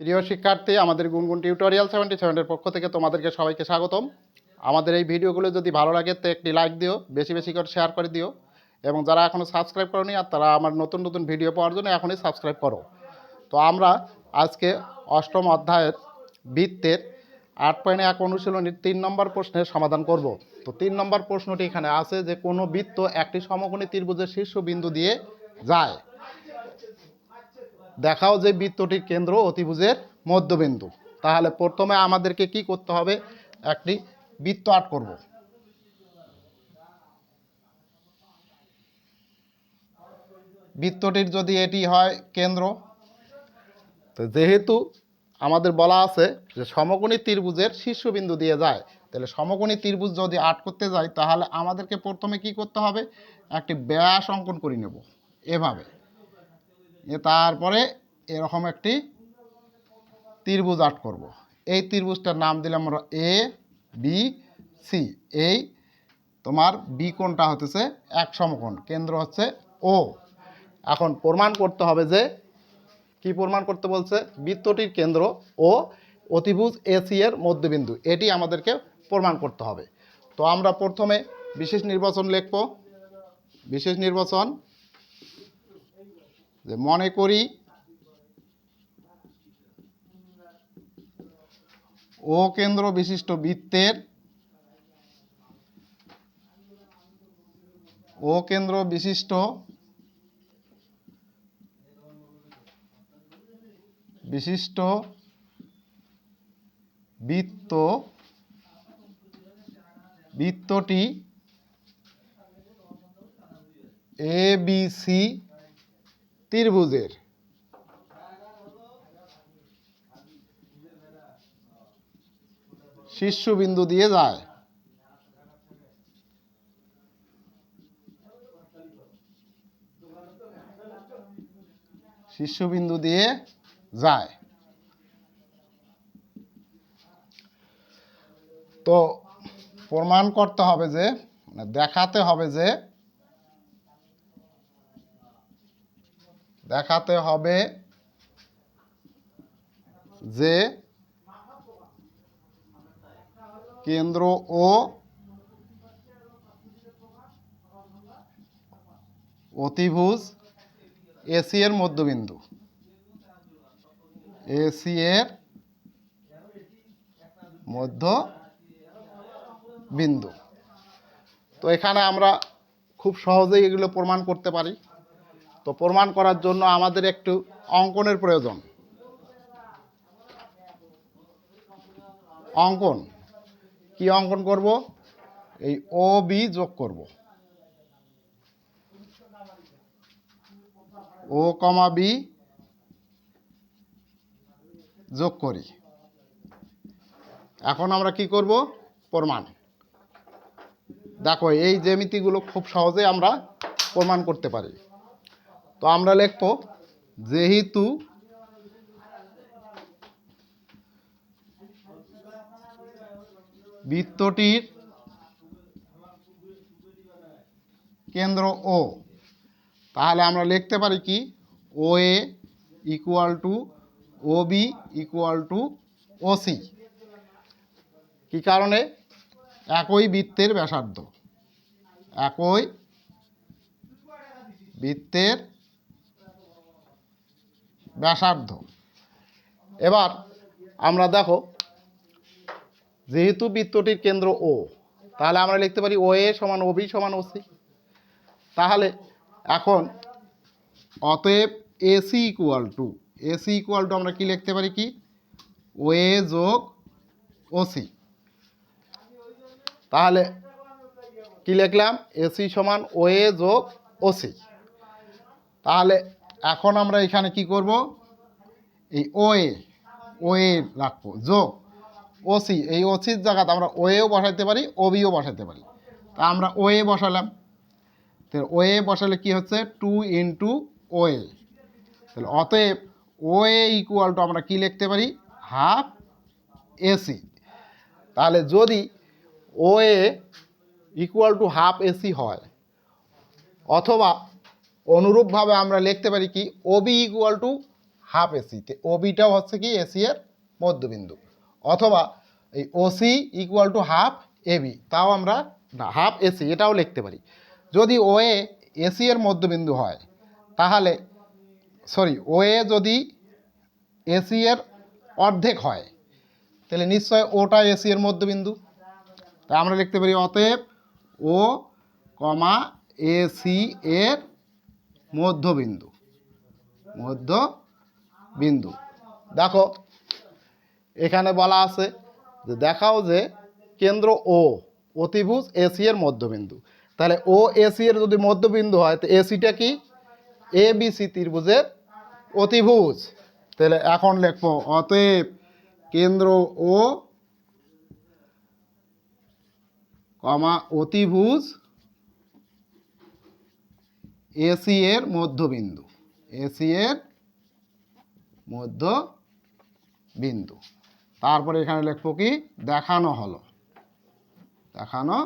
প্রিয় শিক্ষার্থী, আমাদের গুনগুন টিউটোরিয়াল সেভেন্টি সেভেনের পক্ষ থেকে তোমাদেরকে সবাইকে স্বাগতম। আমাদের এই ভিডিওগুলো যদি ভালো লাগে, তো একটি লাইক দিও, বেশি বেশি করে শেয়ার করে দিও। এবং যারা এখনও সাবস্ক্রাইব করনি, আর তারা আমার নতুন নতুন ভিডিও পাওয়ার জন্য এখনই সাবস্ক্রাইব করো। তো আমরা আজকে অষ্টম অধ্যায়ের বৃত্তের আট পয়েন্ট এক অনুশীলনীর তিন নম্বর প্রশ্নের সমাধান করব। তো তিন নম্বর প্রশ্নটি এখানে আছে যে, কোনো বৃত্ত একটি সমকোণী ত্রিভুজের শীর্ষ বিন্দু দিয়ে যায়। দেখাও যে বৃত্তটির কেন্দ্র অতিভুজের মধ্যবিন্দু। তাহলে প্রথমে আমাদেরকে কি করতে হবে? একটি বৃত্ত আট করব। বৃত্তটির যদি এটি হয় কেন্দ্র, তো যেহেতু আমাদের বলা আছে যে সমকোণী ত্রিভুজের শীর্ষবিন্দু দিয়ে যায়, তাহলে সমকোণী ত্রিভুজ যদি আট করতে যাই তাহলে আমাদেরকে প্রথমে কি করতে হবে? একটি ব্যাস অঙ্কন করে নেব। এভাবে। তারপরে এরকম একটি ত্রিভুজ আট করব। এই ত্রিভুজটার নাম দিলাম আমরা এ বি সি এই তোমার বি কোণটা হতেছে এক সমকোণ, কেন্দ্র হচ্ছে ও এখন প্রমাণ করতে হবে যে কি প্রমাণ করতে বলছে? বৃত্তটির কেন্দ্র ও অতিভুজ এসি এর মধ্যবিন্দু। এটি আমাদেরকে প্রমাণ করতে হবে। তো আমরা প্রথমে বিশেষ নির্বাচন লিখব। বিশেষ নির্বাচন যে মনে করি ও কেন্দ্র বিশিষ্ট বৃত্তের ও কেন্দ্র বিশিষ্ট বিশিষ্ট বৃত্ত বৃত্তটি এ বি সি ত্রিভুজের। শীর্ষবিন্দু দিয়ে যায়। শীর্ষবিন্দু দিয়ে যায়। তো প্রমাণ করতে হবে যে মানে দেখাতে হবে যে দেখাতে হবে যে কেন্দ্র ও অতিভুজ এসি এর মধ্যবিন্দু। এসি এর মধ্য বিন্দু তো এখানে আমরা খুব সহজেই এগুলো প্রমাণ করতে পারি। তো প্রমাণ করার জন্য আমাদের একটু অঙ্কনের প্রয়োজন। অঙ্কন। কি অঙ্কন করব? এই ও বি যোগ করব। ও কমা বি যোগ করি। এখন আমরা কি করব? প্রমাণ। দেখো, এই জ্যামিতিগুলো খুব সহজে আমরা প্রমাণ করতে পারি। তো আমরা লিখব, যেহেতু বৃত্তটির কেন্দ্র ও তাহলে আমরা লিখতে পারি কি? O A equal to O B equal to O C কী কারণে? একই বৃত্তের ব্যাসার্ধ, একই বৃত্তের ব্যাসার্ধ। এবার আমরা দেখো, যেহেতু বৃত্তটির কেন্দ্র ও তাহলে আমরা লিখতে পারি ও এ সমান ও বি সমান ও সি তাহলে এখন অতএব AC equal to AC equal to আমরা কি লিখতে পারি কি? ও এ যোগ ওসি তাহলে কি লিখলাম? এসি সমান ও এ যোগ ওসি তাহলে এখন আমরা এখানে কি করব? এই ও এ ও এ রাখব। যোগ ওসি এই ওসির জায়গাতে আমরা ও এও বসাইতে পারি ও বিও বসাইতে পারি। তা আমরা ও এ বসালাম। তো ও এ বসালে কি হচ্ছে? টু ইন্টু ও এ তাহলে অতএব ও এ ইকুয়াল টু আমরা কি লিখতে পারি? হাফ এসি তাহলে যদি O A equal to half AC হয়, অথবা অনুরূপভাবে আমরা লিখতে পারি কি? O B equal to half AC ওবিটাও হচ্ছে কি এসি এর মধ্যবিন্দু। অথবা এই OC equal to half AB তাও আমরা না হাফ এসি এটাও লিখতে পারি। যদি ও এ এসি এর মধ্যবিন্দু হয়, তাহলে সরি ও এ যদি এসি এর অর্ধেক হয়, তাহলে নিশ্চয় ওটা এসি এর মধ্যবিন্দু। তাই আমরা লিখতে পারি, অতএব ও কমা এসি এর মধ্যবিন্দু। মধ্য বিন্দু দেখো, এখানে বলা আছে যে দেখাও যে কেন্দ্র ও অতিভুজ এসি এর মধ্যবিন্দু। তাহলে ও এসি এর যদি মধ্যবিন্দু হয়, তো এসিটা কি? এ বি সি ত্রিভুজের অতিভুজ। তাহলে এখন লিখব, অতএব কেন্দ্র ও কমা অতিভুজ এসি এর মধ্যবিন্দু। এসি এর মধ্য বিন্দু তারপরে এখানে লিখব কি? দেখানো হলো। দেখানো